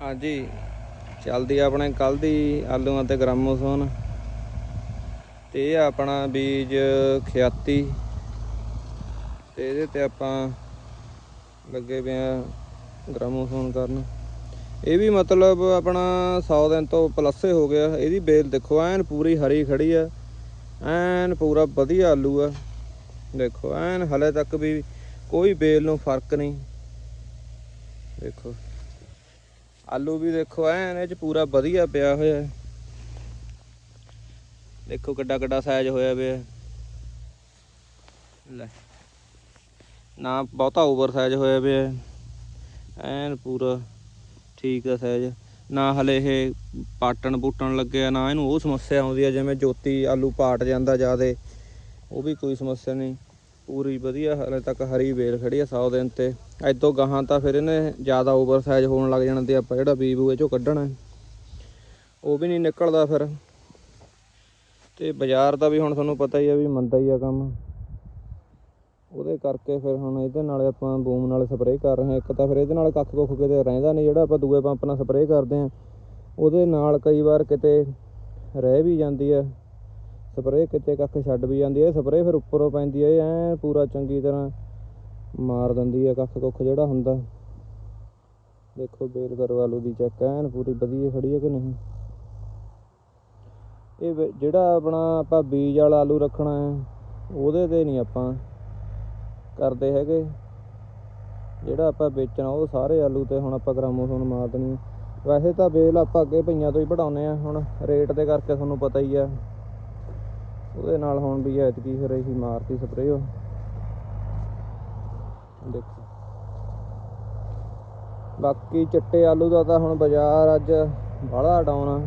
ਹਾਂਜੀ, ਚੱਲਦੀ ਆ ਆਪਣੇ ਕੱਲ ਦੀ ਆਲੂਆਂ ਤੇ ਗ੍ਰਾਮੋਸੋਨ ਤੇ ਇਹ ਆਪਣਾ ਬੀਜ ਖਿਆਤੀ। ਤੇ ਇਹਦੇ ਤੇ ਆਪਾਂ ਲੱਗੇ ਪਏ ਆ ਗ੍ਰਾਮੋਸੋਨ ਕਰਨ। ਇਹ ਵੀ ਮਤਲਬ ਆਪਣਾ 100 ਦਿਨ ਤੋਂ ਪਲੱਸੇ ਹੋ ਗਿਆ। ਇਹਦੀ ਬੇਲ ਦੇਖੋ, ਐਨ ਪੂਰੀ ਹਰੀ ਖੜੀ ਆ। ਐਨ ਪੂਰਾ ਵਧੀਆ ਆਲੂ ਆ। ਦੇਖੋ, ਐਨ ਹਲੇ ਤੱਕ ਵੀ ਕੋਈ ਬੇਲ ਨੂੰ ਫ਼ਰਕ ਨਹੀਂ। ਦੇਖੋ। ਆਲੂ ਵੀ ਦੇਖੋ, ਐਨ ਇਹ ਚ ਪੂਰਾ ਵਧੀਆ ਪਿਆ ਹੋਇਆ ਦੇਖੋ ਕਿੱਡਾ ਕਿੱਡਾ ਸਾਈਜ਼ ਹੋਇਆ ਪਿਆ ਲੈ, ਨਾ ਬਹੁਤਾ ਓਵਰ ਸਾਈਜ਼ ਹੋਇਆ ਪਿਆ ਐਨ ਪੂਰਾ ਠੀਕ ਆ ਸਾਈਜ਼ ਨਾ ਹਲੇ ਇਹ ਪਾਟਣ ਬੂਟਣ ਲੱਗਿਆ, ਨਾ ਇਹਨੂੰ ਉਹ ਸਮੱਸਿਆ ਆਉਂਦੀ ਆ, ਜਿਵੇਂ ਜੋਤੀ ਆਲੂ ਪਾਟ ਜਾਂਦਾ ਜਿਆਦੇ, ਉਹ ਵੀ ਕੋਈ ਸਮੱਸਿਆ ਨਹੀਂ। ਪੂਰੀ ਵਧੀਆ, ਹਲੇ ਤੱਕ ਹਰੀ ਵੇਲ ਖੜੀ ਆ 100 ਦਿਨ ਤੇ। ਐਦੋਂ ਗਾਹਾਂ ਤਾਂ ਫਿਰ ਇਹਨੇ ਜ਼ਿਆਦਾ ਓਵਰ ਸਾਈਜ਼ ਹੋਣ ਲੱਗ ਜਾਣਾ ਤੇ ਆਪਾਂ ਜਿਹੜਾ ਬੀ ਬੂਏ ਚੋਂ ਕੱਢਣਾ। ਉਹ ਵੀ ਨਹੀਂ ਨਿਕਲਦਾ ਫਿਰ। ਤੇ ਬਾਜ਼ਾਰ ਦਾ ਵੀ ਹੁਣ ਤੁਹਾਨੂੰ ਪਤਾ ਹੀ ਆ ਵੀ ਮੰਦਾ ਹੀ ਆ ਕੰਮ। ਉਹਦੇ ਕਰਕੇ ਫਿਰ ਹੁਣ ਇਹਦੇ ਨਾਲ ਆਪਾਂ ਬੂਮ ਨਾਲ ਸਪਰੇਅ ਕਰ ਰਹੇ ਹਾਂ। ਇੱਕ ਤਾਂ ਫਿਰ ਇਹਦੇ ਨਾਲ ਕੱਖ ਕੁੱਖ ਕਿਤੇ ਰਹਿੰਦਾ ਨਹੀਂ, ਜਿਹੜਾ ਆਪਾਂ ਦੂਏ ਪੰਪ ਨਾਲ ਸਪਰੇਅ ਕਰਦੇ ਹਾਂ। ਉਹਦੇ ਨਾਲ ਕਈ ਵਾਰ ਕਿਤੇ ਰਹਿ ਵੀ ਜਾਂਦੀ ਹੈ ਸਪਰੇਅ ਕਿਤੇ ਕੱਖ ਛੱਡ ਵੀ ਜਾਂਦੀ ਹੈ ਸਪਰੇਅ ਫਿਰ ਉੱਪਰੋਂ ਪੈਂਦੀ ਹੈ ਐ ਪੂਰਾ ਚੰਗੀ ਤਰ੍ਹਾਂ ਮਾਰ ਦਿੰਦੀ ਹੈ ਕੱਖ ਕੁੱਖ ਜਿਹੜਾ ਹੁੰਦਾ। ਦੇਖੋ ਬੇਲ ਕਰੋ ਆਲੂ ਦੀ ਚੈੱਕ ਐਨ ਪੂਰੀ ਵਧੀਆ ਖੜੀ ਹੈ ਕਿ ਨਹੀਂ? ਇਹ ਜਿਹੜਾ ਆਪਣਾ ਆਪਾਂ ਬੀਜ ਵਾਲਾ ਆਲੂ ਰੱਖਣਾ ਹੈ, ਉਹਦੇ ਤੇ ਨਹੀਂ ਆਪਾਂ ਕਰਦੇ ਹੈਗੇ। ਜਿਹੜਾ ਆਪਾਂ ਵੇਚਣਾ, ਉਹ ਸਾਰੇ ਆਲੂ ਤੇ ਹੁਣ ਆਪਾਂ ਗ੍ਰਾਮੋਸੋਨ ਮਾਰ ਦੇਣੀ ਵੈਸੇ ਤਾਂ ਬੇਲ ਆਪਾਂ ਅੱਗੇ ਪਈਆਂ ਤੋਂ ਹੀ ਵਢਾਉਂਦੇ ਆ ਹੁਣ ਰੇਟ ਦੇ ਕਰਕੇ ਤੁਹਾਨੂੰ ਪਤਾ ਹੀ ਆ ਉਹਦੇ ਨਾਲ ਹੁਣ ਵੀ ਐਤਕੀ ਫਿਰ ਇਹੀ ਮਾਰਤੀ ਸਪਰੇਅ ਦੇਖੋ। ਬਾਕੀ ਚਿੱਟੇ ਆਲੂ ਦਾ ਤਾਂ ਹੁਣ ਬਾਜ਼ਾਰ ਅੱਜ ਬੜਾ ਡਾਊਨ ਆ।